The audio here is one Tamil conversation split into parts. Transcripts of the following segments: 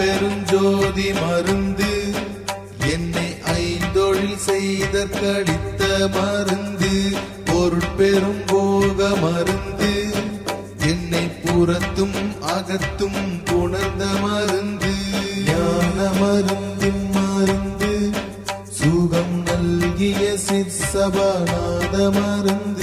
பெருஞ்சோதி மருந்து என்னை ஐந்தொழில் செய்த கடித்த மருந்து பொருட்பெரும் போக மருந்து என்னை புறத்தும் அகத்தும் புணர்ந்த மருந்து. ஞான மருந்தின் மருந்து சுகம் நல்கிய சிற்சபாநாத மருந்து.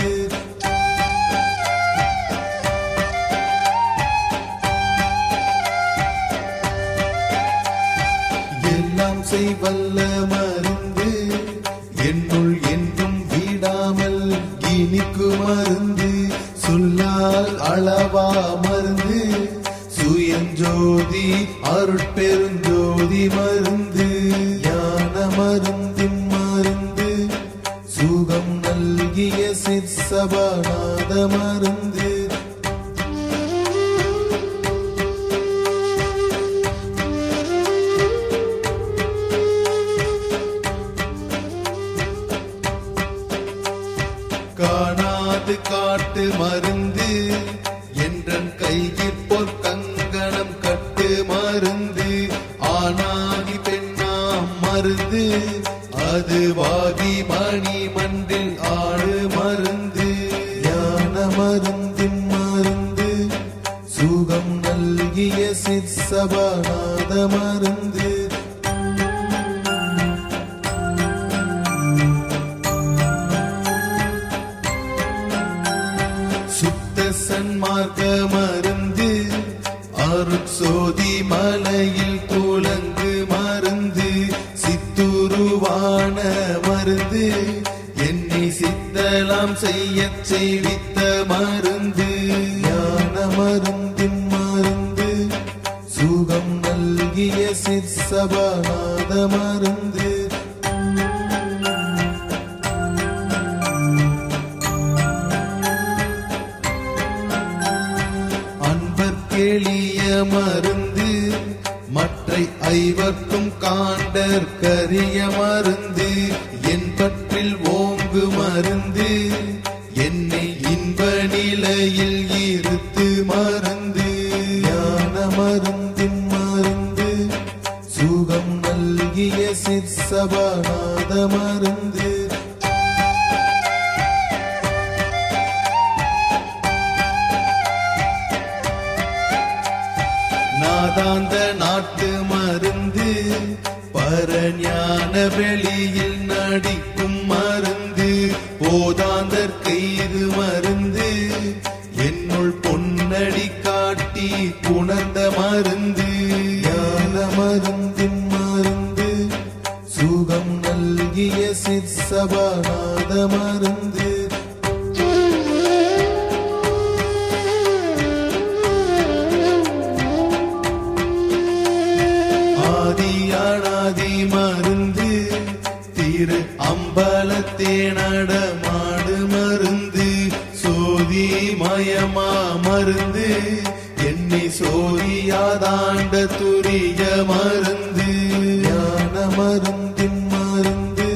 என்னுள் என்றும் விடாமல் இனிக்கு மருந்து சொல்லால் அளவா மருந்து. சுயஞ்சோதி அருட்பெருஞ்சோதி மருந்து. ஞான மருந்தின் மருந்து. சுகம் நல்கிய சிற்சபாநாத மருந்து. மருந்து ஆணாகி பெண்ணாம் மருந்து. அது வாகி மணி மண்டில் ஆடு மருந்து. ஞான மருந்தின் மருந்து சுகம் நல்கிய சிற்சபாநாத மருந்து. சுத்த சன்மார்க்க செய்ய செய்யச் செய்வித்த மருந்து. ஞான மருந்தின் மருந்து. சுகம் நல்கிய சிற்சபாநாத மருந்து. அன்பர் மருந்து. மற்றை ஐவர்க்கும் காண்டர் கரிய மருந்து. என் பற்றில் ஓங்கு மருந்து. நிலையில் இருத்து மறந்து ஞான மருந்தின் மருந்து சுகம் நல்கிய சிற்சபாநாத மருந்து. நாதாந்த நாட்டு மருந்து பரஞான வெளியில் நடிக்கும் மருந்து. போதா தேனடமாடு மருந்து சோதி மயமா மருந்து என்னை சோதியாதாண்ட துரிய மருந்து ஞான மருந்தின் மருந்து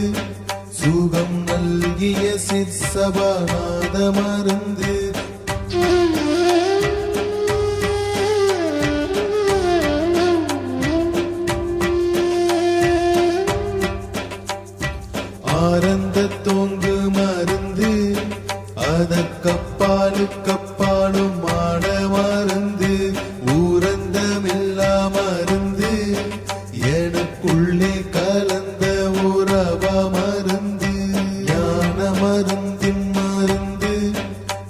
சுகம் நல்கிய சிற்சபாநாத மருந்து ஆரந்த தோங்கு மருந்து அதற்கப்பாலு கப்பாலும் மாட மருந்து ஊரந்தமில்லா மருந்து எனக்குள்ளே கலந்த உறவ மருந்து ஞான மருந்தின் மருந்து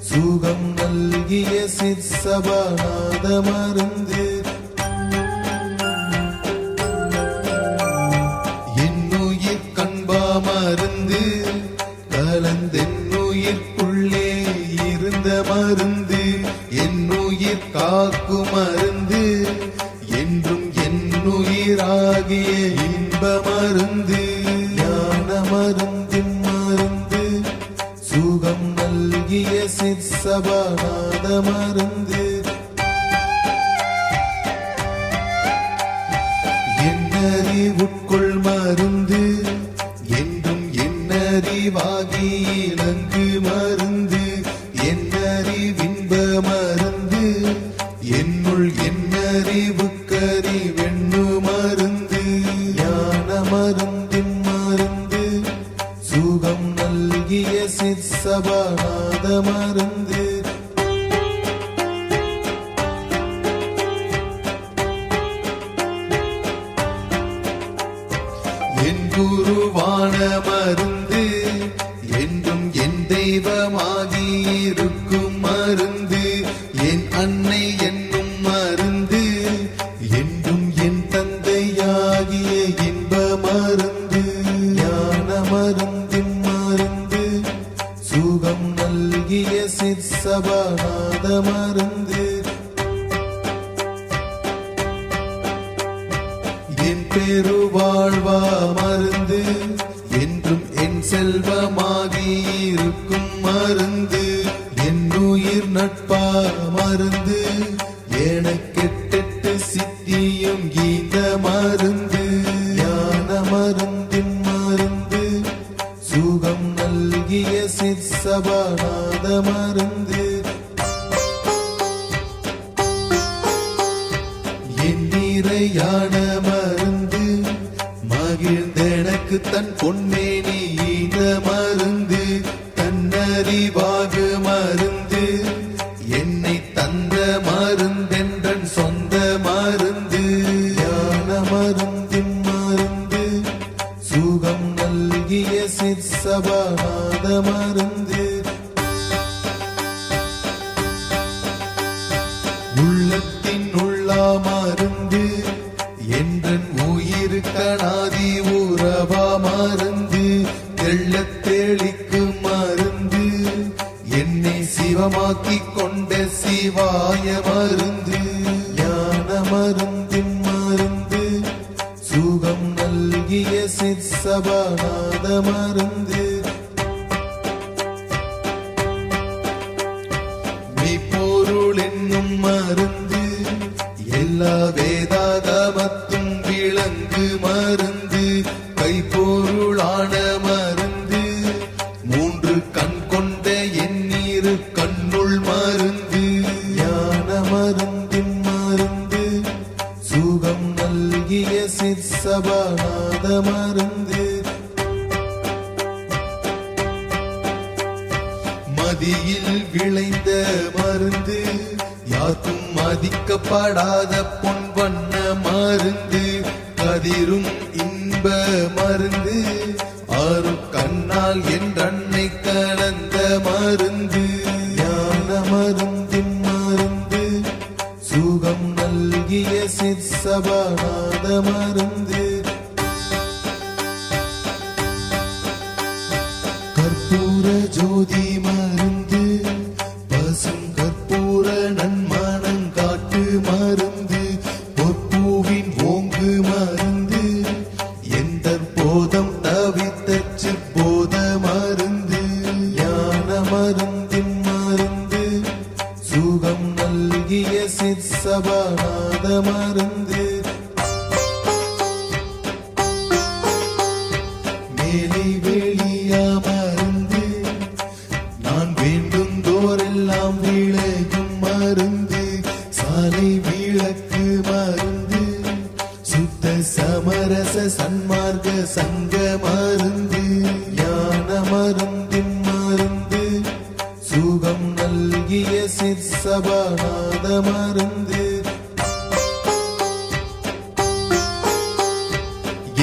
சுகம் நல்கிய சிற்சபாநாத மருந்து. என்றும் என்னுயிராகிய இன்ப மருந்து ஞான மருந்தின் மருந்து சுகம் நல்கிய சிற்சபாநாத மருந்து. என்னறிவுட்கொள் மருந்து என்றும் என்னறிவாகி இலங்கு மருந்து. மருந்து. என் குருவான மருந்து என்றும் என் தெய்வமாகி இருக்கும் மருந்து. என் அன்னை என்னும் மருந்து சிற்சபாநாத மருந்து என் பெருவாழ்வா மருந்து என்றும் என் செல்வமாகி இருக்கும் மருந்து. என் உயிர் நட்பா மருந்து. எனக்கெட்டெட்டு சித்தியும் கீத மருந்து. ஞான மருந்தின் மருந்து. சுகம் நல்கிய சிற்சபாநாத தன் பொன்னே சிற்சபாநாத மருந்து மெய்ப்பொருள் என்னும் மருந்து எல்லா மதிக்கப்படாத பொன் வண்ண மருந்து கதிரும் இன்ப மருந்து. ஆறு கண்ணால் என்றன்னை கலந்த மருந்து. ஞான மருந்தின் மருந்து சுகம் நல்கிய சிற்சபாநாத மருந்து. கற்பூர ஜோதி மருந்து மருந்து மேலே வெளியா மருந்து நான் வேண்டும் தோரெல்லாம் விளையும் மருந்து சாலை விளக்கு மருந்து சுத்த சமரச சன்மார்க்க சங்க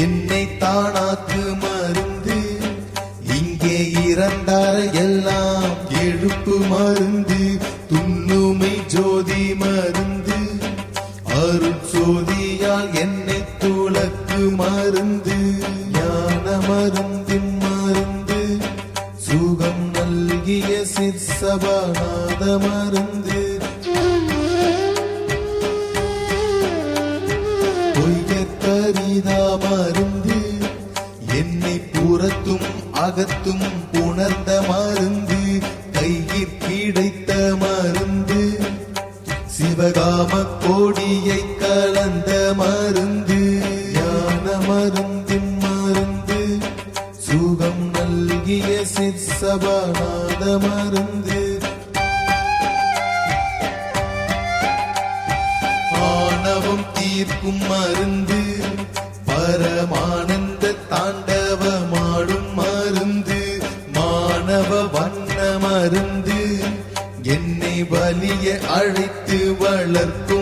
என்னை தானாக்கு மருந்து. இங்கே இறந்தார் எல்லாம் எழுப்பு மருந்து. துண்ணுமை ஜோதி மருந்து. அருள் சோதியால் என்னை துளக்கு மருந்து. ஞான மருந்தின் மருந்து. சுகம் நல்கிய சிற்சபாநாத மருந்து. பொய்யத்தரிதா மருந்து. என்னை புறத்தும் அகத்தும் உணர்ந்த மருந்து. கையில் கிடைத்த மருந்து. சிவகாம கோடியை கலந்த மருந்து. ஞான மருந்தின் மருந்து. சுகம் நல்கிய சிற்சபாநாத மருந்து. ஆணவம் தீர்க்கும் மருந்து. பரமானந்த தாண்டவமாடும் மருந்து மாணவ வண்ண மருந்து என்னை வலிய அழைத்து வளர்க்கும்